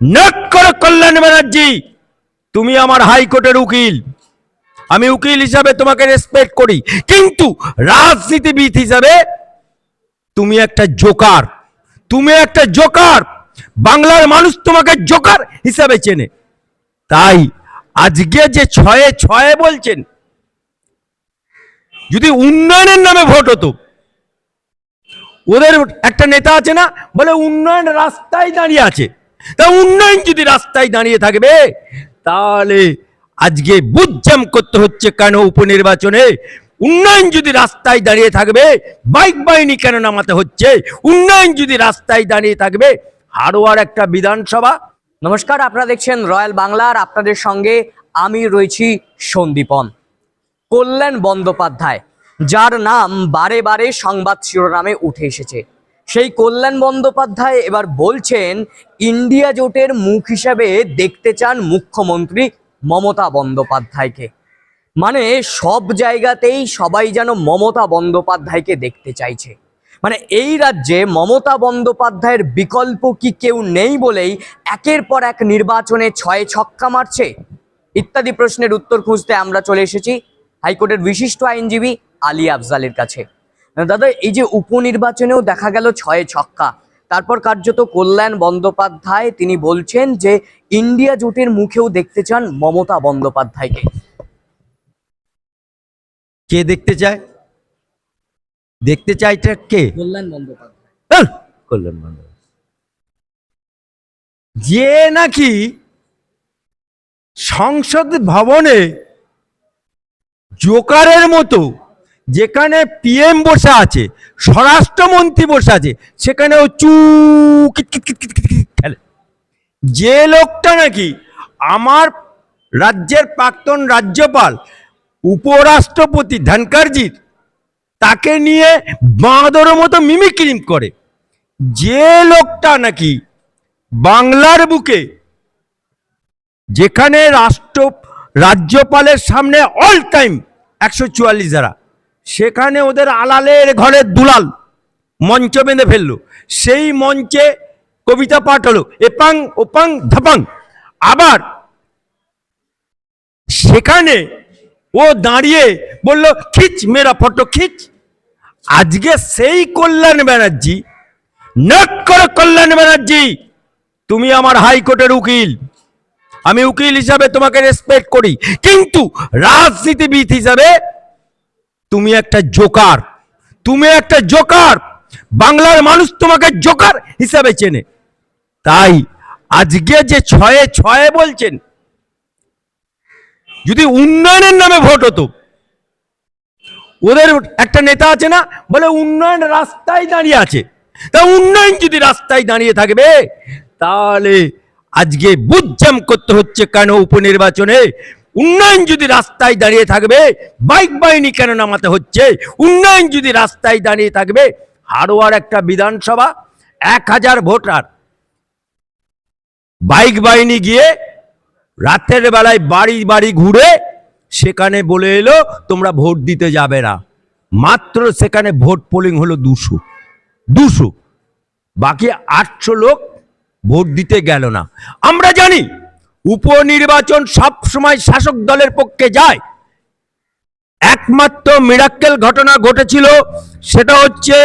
Not করে কল্যাণ ব্যানার্জি, তুমি আমার হাইকোর্টের উকিল। আমি উকিল হিসাবে তোমাকে রেসপেক্ট করি। কিন্তু রাজনীতিবিদ হিসাবে তুমি একটা জোকার তুমি একটা জোকার বাংলার মানুষ তোমাকে জোকার হিসাবে চেনে। তাই আজকে যে ছয়ে ছয়ে বলছেন, যদি উন্নয়নের নামে ভোট হতো, ওদের একটা নেতা আছে না, বলে উন্নয়ন রাস্তায় দাঁড়িয়ে আছে। তা উন্নয়ন যদি রাস্তায় দাঁড়িয়ে থাকবে, তাহলে আজকে বুঝজাম করতে হচ্ছে কেন উপনির্বাচনে? উন্নয়ন যদি রাস্তায় দাঁড়িয়ে থাকবে, বাইক বাহিনী কেন নামাতে হচ্ছে? উন্নয়ন যদি রাস্তায় দাঁড়িয়ে থাকবে, হারোয়ার একটা বিধানসভা। নমস্কার, আপনারা দেখছেন রয়্যাল বাংলার আপনাদের সঙ্গে আমি রয়েছি সন্দীপন। কল্যাণ বন্দ্যোপাধ্যায়, যার নাম বারে বারে সংবাদ শিরোনামে উঠে এসেছে। সেই কল্যাণ বন্দ্যোপাধ্যায় এবার বলছেন, ইন্ডিয়া জোটের মুখ হিসাবে দেখতে চান মুখ্যমন্ত্রী মমতা বন্দ্যোপাধ্যায়কে। মানে সব জায়গাতেই সবাই যেন মমতা বন্দ্যোপাধ্যায়কে দেখতে চাইছে। মানে এই রাজ্যে মমতা বন্দ্যোপাধ্যায়ের বিকল্প কি কেউ নেই বলেই একের পর এক নির্বাচনে ছয় ছক্কা মারছে? ইত্যাদি প্রশ্নের উত্তর খুঁজতে আমরা চলে এসেছি হাইকোর্টের বিশিষ্ট আইনজীবী আলী আফজালের কাছে। দাদা এই যে উপনির্বাচনেও দেখা গেল ছয়ে ছক্কা। তারপর কার্যত কল্যাণ বন্দ্যোপাধ্যায় তিনি বলছেন যে ইন্ডিয়া জোটের মুখেও দেখতে চান মমতা বন্দ্যোপাধ্যায়কে। কে দেখতে চায়? দেখতে চাইটা কে? কল্যাণ বন্দ্যোপাধ্যায়। হ্যাঁ, কল্যাণ বন্দ্যোপাধ্যায়। যে নাকি সংসদ ভবনে জোকারের মতো যেখানে পিএম বসে আছে, স্বরাষ্ট্রমন্ত্রী বসে আছে, সেখানে ও চু খেলে। যে লোকটা নাকি আমার রাজ্যের প্রাক্তন রাজ্যপাল, উপরাষ্ট্রপতি ধনকরজির তাকে নিয়ে বাঁদরের মতো মিমিক্রিম করে। যে লোকটা নাকি বাংলার বুকে যেখানে রাষ্ট্র, রাজ্যপালের সামনে অল টাইম একশো চুয়াল্লিশ ধারা সেখানে ওদের আলালের ঘরের দুলাল মঞ্চ বেঁধে ফেলল। সেই মঞ্চে কবিতা পাঠ হলো, এপাং, ওপাং, ধাপাং। আবার সেখানে ও দাঁড়িয়ে বলল, খিচ মেরা ফটো, খিচ। আজকে সেই কল্যাণ ব্যানার্জি, নট করে কল্যাণ ব্যানার্জি, তুমি আমার হাইকোর্টের উকিল। আমি উকিল হিসাবে তোমাকে রেসপেক্ট করি। কিন্তু রাজনীতিবিদ হিসাবে তুমি একটা জোকার তুমি একটা জোকার বাংলার মানুষ তোমাকে জোকার হিসাবে চেনে। তাই আজকে যে ছয়ে ছয়ে বলছেন, যদি উন্নয়নের নামে ভোট হতো, ওদের একটা নেতা আছে না, বলে উন্নয়ন রাস্তায় দাঁড়িয়ে আছে। তা উন্নয়ন যদি রাস্তায় দাঁড়িয়ে থাকবে, তাহলে আজকে বুঝজাম করতে হচ্ছে কেন উপনির্বাচনে? উন্নয়ন যদি রাস্তায় দাঁড়িয়ে থাকবে, বাইক বাহিনী কেন নামাতে হচ্ছে? উন্নয়ন যদি রাস্তায় দাঁড়িয়ে থাকবে, হারোয়ার একটা বিধানসভা, এক হাজার ভোটার। বাইক বাহিনী গিয়ে রাতের বেলায় বাড়ি বাড়ি ঘুরে সেখানে বলে এলো, তোমরা ভোট দিতে যাবে না। মাত্র সেখানে ভোট পোলিং হলো দুশো। দুশো। বাকি আটশো লোক ভোট দিতে গেল না। আমরা জানি উপনির্বাচন সব সময় শাসক দলের পক্ষে যায়। একমাত্র মিরাক্কেল ঘটনা ঘটেছিল, সেটা হচ্ছে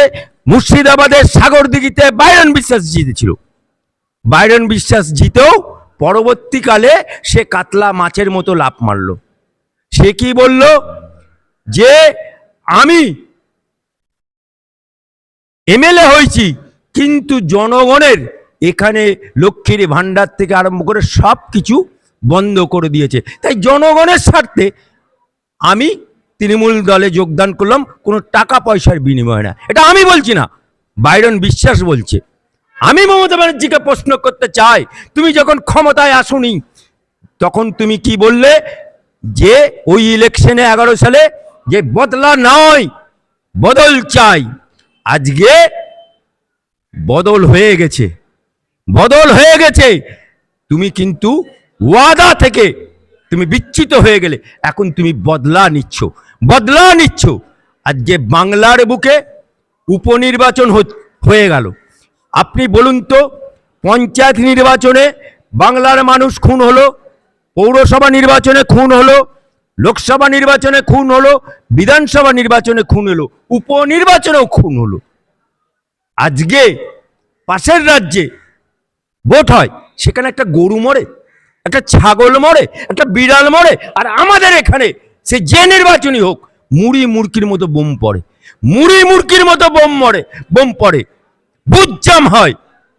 মুর্শিদাবাদের সাগরদিঘিতে বাইরন বিশ্বাস জিতেছিল। বাইরন বিশ্বাস জিতেও পরবর্তীকালে সে কাতলা মাছের মতো লাভ মারল। সে কি বলল? যে আমি এমএলএ হয়েছি, কিন্তু জনগণের এখানে লক্ষ্মীর ভাণ্ডার থেকে আরম্ভ করে সব কিছু বন্ধ করে দিয়েছে। তাই জনগণের স্বার্থে আমি তৃণমূল দলে যোগদান করলাম, কোনো টাকা পয়সার বিনিময় না। এটা আমি বলছি না, বাইরন বিশ্বাস বলছে। আমি মমতা ব্যানার্জিকে প্রশ্ন করতে চাই, তুমি যখন ক্ষমতায় আসুনি, তখন তুমি কি বললে যে ওই ইলেকশনে এগারো সালে যে বদলা নয়, বদল চাই। আজকে বদল হয়ে গেছে। বদল হয়ে গেছে। তুমি কিন্তু ওয়াদা থেকে তুমি বিচ্ছিত হয়ে গেলে। এখন তুমি বদলা নিচ্ছ বদলা নিচ্ছ। আজকে বাংলার বুকে উপনির্বাচন হয়ে গেল। আপনি বলুন তো, পঞ্চায়েত নির্বাচনে বাংলার মানুষ খুন হলো, পৌরসভা নির্বাচনে খুন হলো, লোকসভা নির্বাচনে খুন হলো, বিধানসভা নির্বাচনে খুন হলো, উপনির্বাচনেও খুন হলো। আজকে পাশের রাজ্যে ভোট হয়, সেখানে একটা গরু মরে, একটা ছাগল মরে, একটা বিড়াল মরে, আর আমাদের এখানে সে যে নির্বাচনই হোক, মুড়ি মুরকির মতো বোম পড়ে, মুড়ি মুরকির মতো বোম মরে, বোম পড়ে। বুজ্জাম হয়,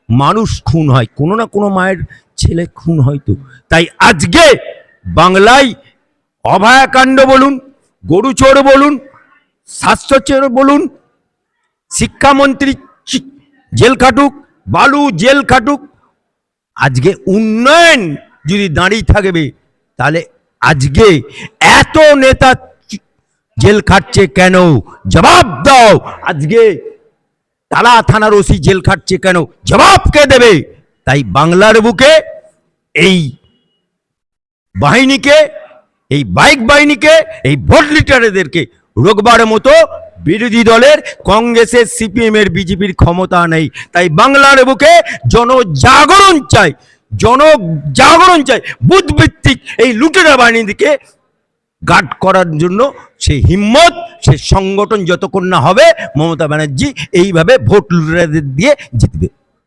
মানুষ খুন হয়, কোনো না কোনো মায়ের ছেলে খুন হয়তো। তাই আজকে বাংলায় অভয়াকাণ্ড বলুন গরু চোর বলুন স্বাস্থ্য চোর বলুন, শিক্ষামন্ত্রী জেল খাটুক, বালু জেল খাটুক আজকে উন্নয়ন যদি দাঁড়িয়ে থাকবে, তাহলে আজকে এত নেতা জেল খাটছে কেন? জবাব দাও। আজকে তালা থানার ওসি জেল খাটছে কেন? জবাব কে দেবে? তাই বাংলার বুকে এই বাহিনীকে, এই বাইক বাহিনীকে, এই ভোট লিটারদেরকে রোগবার মতো বিরোধী দলের কংগ্রেসের সিপিএম এর বিজেপির ক্ষমতা নেই। তাই বাংলার বুকে জনজাগরণ চাই জনজাগরণ চাই বুধভিত্তিক এই লুটেরা বাহিনীকে গার্ড করার জন্য সে হিম্মত, সে সংগঠন যতক্ষণ না হবে, মমতা ব্যানার্জি এইভাবে ভোট লুটেরাদের দিয়ে জিতবে।